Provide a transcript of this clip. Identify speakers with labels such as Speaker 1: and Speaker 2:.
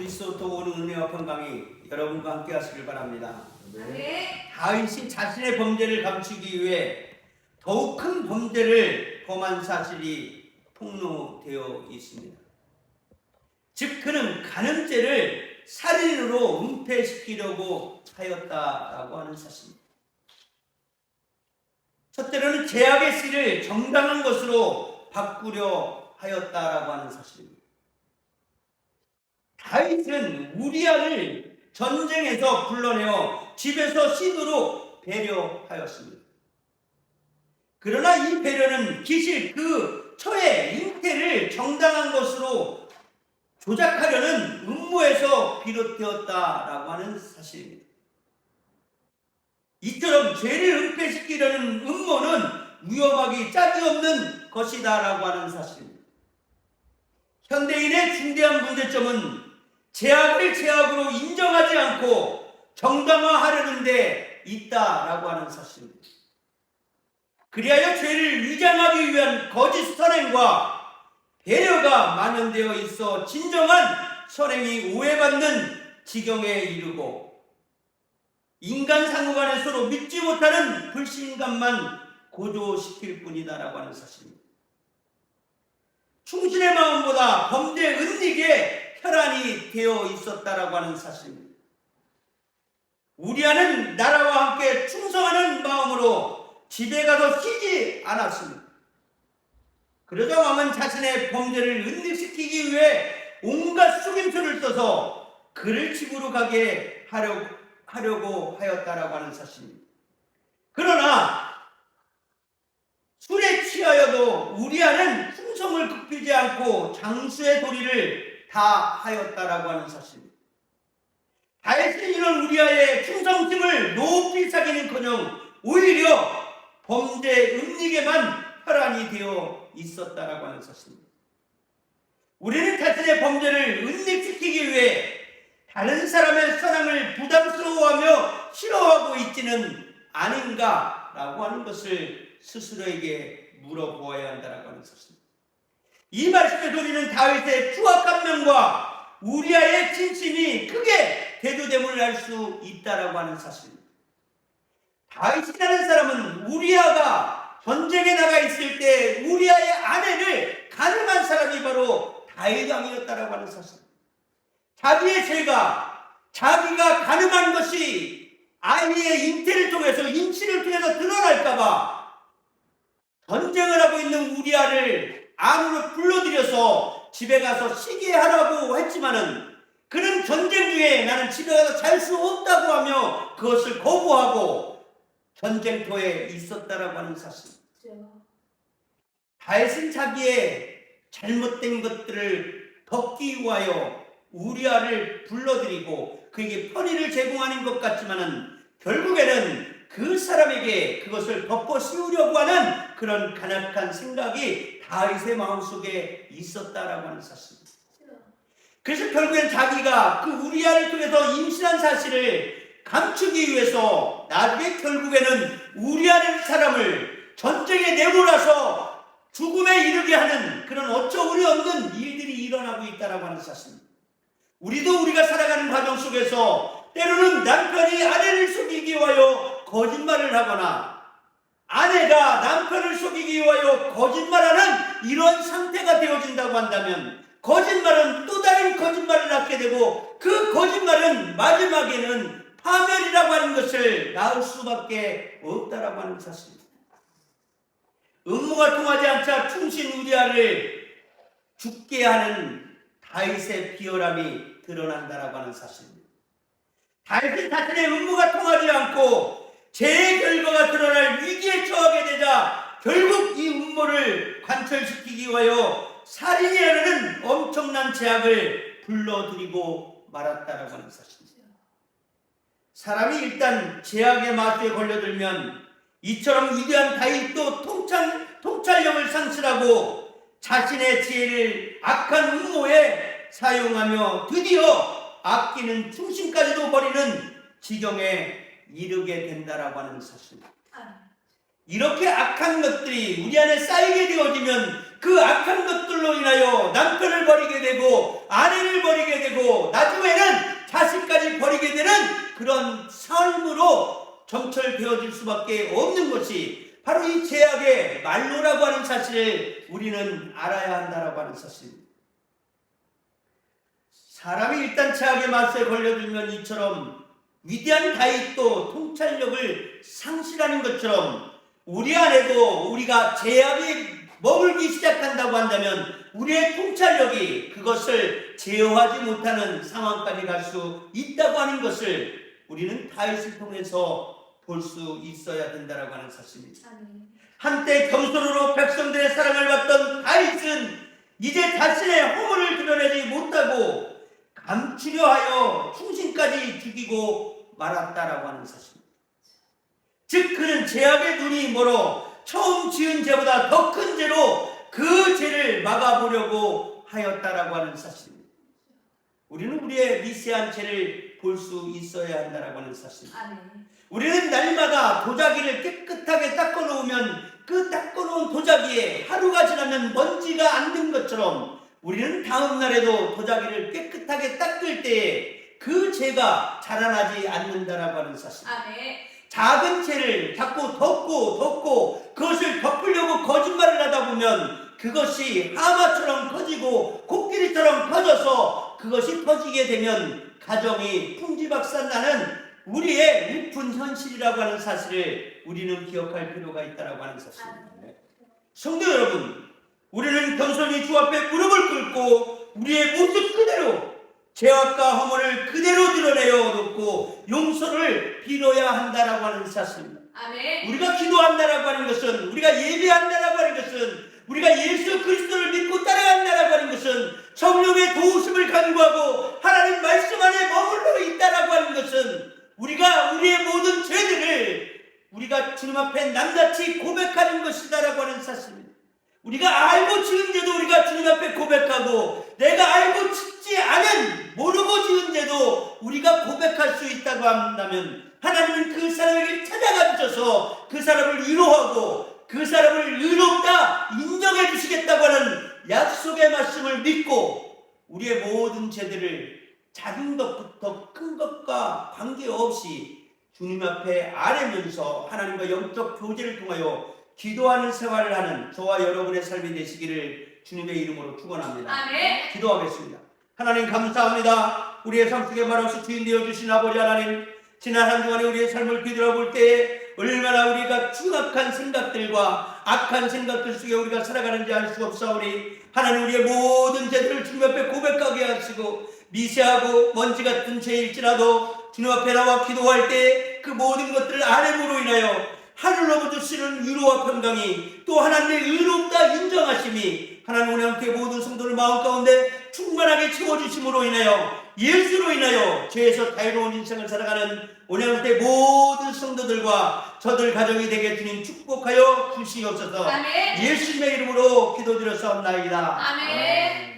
Speaker 1: 그리스도 도우는 은혜와 평강이 여러분과 함께 하시길 바랍니다.
Speaker 2: 네.
Speaker 1: 다윗이 자신의 범죄를 감추기 위해 더욱 큰 범죄를 범한 사실이 폭로되어 있습니다. 즉 그는 간음죄를 살인으로 은폐시키려고 하였다라고 하는 사실입니다. 첫째로는 죄악의 씨를 정당한 것으로 바꾸려 하였다라고 하는 사실입니다. 다윗은 우리아를 전쟁에서 불러내어 집에서 쉬도록 배려하였습니다. 그러나 이 배려는 기실 그 처의 잉태를 정당한 것으로 조작하려는 음모에서 비롯되었다라고 하는 사실입니다. 이처럼 죄를 은폐시키려는 음모는 위험하기 짝이 없는 것이다라고 하는 사실입니다. 현대인의 중대한 문제점은 제약을 제약으로 인정하지 않고 정당화하려는 데 있다라고 하는 사실입니다. 그리하여 죄를 위장하기 위한 거짓 선행과 배려가 만연되어 있어 진정한 선행이 오해받는 지경에 이르고 인간 상호간에 서로 믿지 못하는 불신감만 고조시킬 뿐이다라고 하는 사실입니다. 충신의 마음보다 범죄 은닉에 혈안이 되어 있었다라고 하는 사실입니다. 우리아는 나라와 함께 충성하는 마음으로 집에 가서 쉬지 않았습니다. 그러자 왕은 자신의 범죄를 은닉시키기 위해 온갖 속임수를 써서 그를 집으로 가게 하려, 하려고 하였다라고 하는 사실입니다. 그러나 술에 취하여도 우리아는 충성을 굽히지 않고 장수의 도리를 다 하였다라고 하는 사실입니다. 다윗은 이런 우리아의 충성심을 높이 사기는커녕 오히려 범죄 은닉에만 혈안이 되어 있었다라고 하는 사실입니다. 우리는 자신의 범죄를 은닉시키기 위해 다른 사람의 선함을 부담스러워하며 싫어하고 있지는 아닌가라고 하는 것을 스스로에게 물어보아야 한다라고 하는 사실입니다. 이 말씀의 소리는 다윗의 추악한 면과 우리아의 진심이 크게 대두됨을 알 수 있다라고 하는 사실입니다. 다윗이라는 사람은 우리아가 전쟁에 나가 있을 때 우리아의 아내를 가늠한 사람이 바로 다윗 왕이었다라고 하는 사실. 자기의 죄가 자기가 가늠한 것이 아이의 잉태를 통해서 임신을 통해서 드러날까봐 전쟁을 하고 있는 우리아를 안으로 불러들여서 집에 가서 쉬게 하라고 했지만은 그는 전쟁 중에 나는 집에 가서 잘 수 없다고 하며 그것을 거부하고 전쟁터에 있었다라고 하는 사실. 다윗은 자기의 잘못된 것들을 덮기 위하여 우리아를 불러들이고 그에게 편의를 제공하는 것 같지만은 결국에는 그 사람에게 그것을 덮어 씌우려고 하는 그런 간악한 생각이 다윗의 마음속에 있었다라고 하는 사실입니다. 그래서 결국엔 자기가 그 우리아를 통해서 임신한 사실을 감추기 위해서 나중에 결국에는 우리아라는 사람을 전쟁에 내몰아서 죽음에 이르게 하는 그런 어처구니 없는 일들이 일어나고 있다라고 하는 사실입니다. 우리도 우리가 살아가는 과정 속에서 때로는 남편이 아내를 속이기 위하여 거짓말을 하거나 아내가 남편을 속이기 위하여 거짓말하는 이런 상태가 되어진다고 한다면 거짓말은 또 다른 거짓말을 낳게 되고 그 거짓말은 마지막에는 파멸이라고 하는 것을 낳을 수밖에 없다라고 하는 사실입니다. 음모가 통하지 않자 충신 우리아를 죽게 하는 다윗의 비열함이 드러난다라고 하는 사실입니다. 다윗은 자신의 음모가 통하지 않고 죄의 결과가 드러날 위기에 처하게 되자 결국 이 음모를 관철시키기 위하여 살인이라는 엄청난 제약을 불러들이고 말았다라고 하는 사실입니다. 사람이 일단 제약의 마수에 걸려들면 이처럼 위대한 다윗도 통찰, 통찰력을 상실하고 자신의 지혜를 악한 음모에 사용하며 드디어 아끼는 충신까지도 버리는 지경에 이르게 된다라고 하는 사실. 이렇게 악한 것들이 우리 안에 쌓이게 되어지면 그 악한 것들로 인하여 남편을 버리게 되고 아내를 버리게 되고 나중에는 자식까지 버리게 되는 그런 삶으로 점철되어질 수밖에 없는 것이 바로 이 제약의 말로라고 하는 사실을 우리는 알아야 한다라고 하는 사실입니다. 사람이 일단 제약에 맞서 걸려들면 이처럼 위대한 다윗도 통찰력을 상실하는 것처럼 우리 안에도 우리가 제약이 머물기 시작한다고 한다면 우리의 통찰력이 그것을 제어하지 못하는 상황까지 갈 수 있다고 하는 것을 우리는 다윗을 통해서 볼 수 있어야 된다라고 하는 사실입니다. 한때 겸손으로 백성들의 사랑을 받던 다윗은 이제 자신의 허물을 드러내지 못하고 감추려 하여 충신까지 죽이고 말았다라고 하는 사실입니다. 즉 그는 죄악의 눈이 멀어 처음 지은 죄보다 더 큰 죄로 그 죄를 막아보려고 하였다라고 하는 사실입니다. 우리는 우리의 미세한 죄를 볼 수 있어야 한다라고 하는 사실입니다.
Speaker 2: 아멘.
Speaker 1: 우리는 날마다 도자기를 깨끗하게 닦아 놓으면 그 닦아 놓은 도자기에 하루가 지나면 먼지가 안 든 것처럼 우리는 다음 날에도 도자기를 깨끗하게 닦을 때에 그 죄가 자라나지 않는다라고 하는 사실.
Speaker 2: 아멘.
Speaker 1: 작은 죄를 자꾸 덮고 덮고 그것을 덮으려고 거짓말을 하다 보면 그것이 하마처럼 커지고 코끼리처럼 커져서 그것이 터지게 되면 가정이 풍지박산 나는 우리의 슬픈 현실이라고 하는 사실을 우리는 기억할 필요가 있다라고 하는 사실입니다. 성도 여러분, 우리는 겸손히 주 앞에 무릎을 꿇고 우리의 모습 그대로 죄악과 허물을 그대로 드러내어 놓고 용서를 빌어야 한다라고 하는 사실입니다.
Speaker 2: 아멘.
Speaker 1: 우리가 기도한다라고 하는 것은 우리가 예배한다라고 하는 것은 우리가 예수 그리스도를 믿고 따라간다라고 하는 것은 성령의 도우심을 간구하고 하나님 말씀 안에 머물러 있다라고 하는 것은 우리가 우리의 모든 죄들을 우리가 주님 앞에 낱낱이 고백하는 것이다라고 하는 사실입니다. 우리가 알고 지은 죄도 우리가 주님 앞에 고백하고 내가 알고 짓지 않은 모르고 지은 죄도 우리가 고백할 수 있다고 한다면 하나님은 그 사람에게 찾아가 주셔서 그 사람을 위로하고 그 사람을 의롭다 인정해 주시겠다고 하는 약속의 말씀을 믿고 우리의 모든 죄들을 작은 것부터 큰 것과 관계없이 주님 앞에 아뢰면서 하나님과 영적 교제를 통하여 기도하는 생활을 하는 저와 여러분의 삶이 되시기를 주님의 이름으로 축원합니다.
Speaker 2: 아멘.
Speaker 1: 기도하겠습니다. 하나님 감사합니다. 우리의 삶 속에 말없이 주인 되어 주신 아버지 하나님 지난 한 주간에 우리의 삶을 뒤돌아볼 때에 얼마나 우리가 추악한 생각들과 악한 생각들 속에 우리가 살아가는지 알 수 없사오니 하나님 우리의 모든 죄들을 주님 앞에 고백하게 하시고 미세하고 먼지 같은 죄일지라도 주님 앞에 나와 기도할 때 그 모든 것들을 아뢰므로 인하여 하늘로부터 주시는 위로와 평강이 또 하나님의 의롭다 인정하심이 하나님 우리 함께 모든 성도를 마음 가운데 충만하게 채워주심으로 인하여 예수로 인하여 죄에서 자유로운 인생을 살아가는 오늘 함께 모든 성도들과 저들 가정이 되게 주님 축복하여 주시옵소서
Speaker 2: 아멘.
Speaker 1: 예수님의 이름으로 기도드렸사옵나이다
Speaker 2: 아멘.